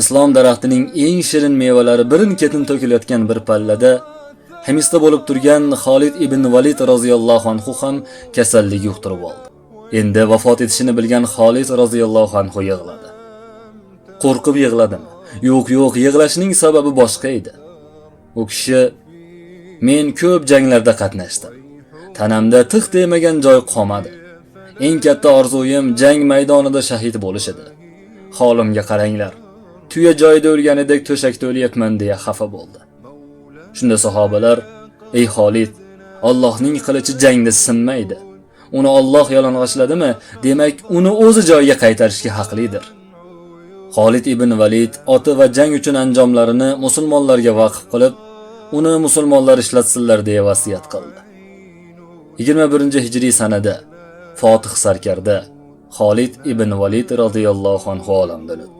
islom daraxtining eng shirin mevalari birin-ketin to'kilayotgan bir pallada Himisda bo'lib turgan Xolid ibn Valid roziyallohu anhu ham kasallik yuqtirib oldi. Endi vafot etishini bilgan Xolid roziyallohu anhu yig'ladi. Qo'rqib yig'ladimi? Yo'q, yo'q, yig'lashining sababi boshqa edi. U kishi men ko'p janglarda qatnashdim. Tanamda tiq demagan joy qolmadi. Eng katta orzuyim jang maydonida shahid bo'lish edi. Holimga qaranglar. Tuya joyida o'lganidek to'shakda o'lyapman deya xafa bo'ldi. Shunda sahobalar: "Ey Xolid, Allohning qilichi jangda sinmaydi. Uni Alloh yalang'ochladimi? Demak, uni o'zi joyiga qaytarishga haqlidir." Xolid ibn Valid oti va jang uchun anjomlarini musulmonlarga vaqf qilib, uni musulmonlar ishlatsinlar deya vasiyat qildi. 21-hijriy sanada Fotih sarkarda Xolid ibn Valid radhiyallohu anhu olamdan o'tdi.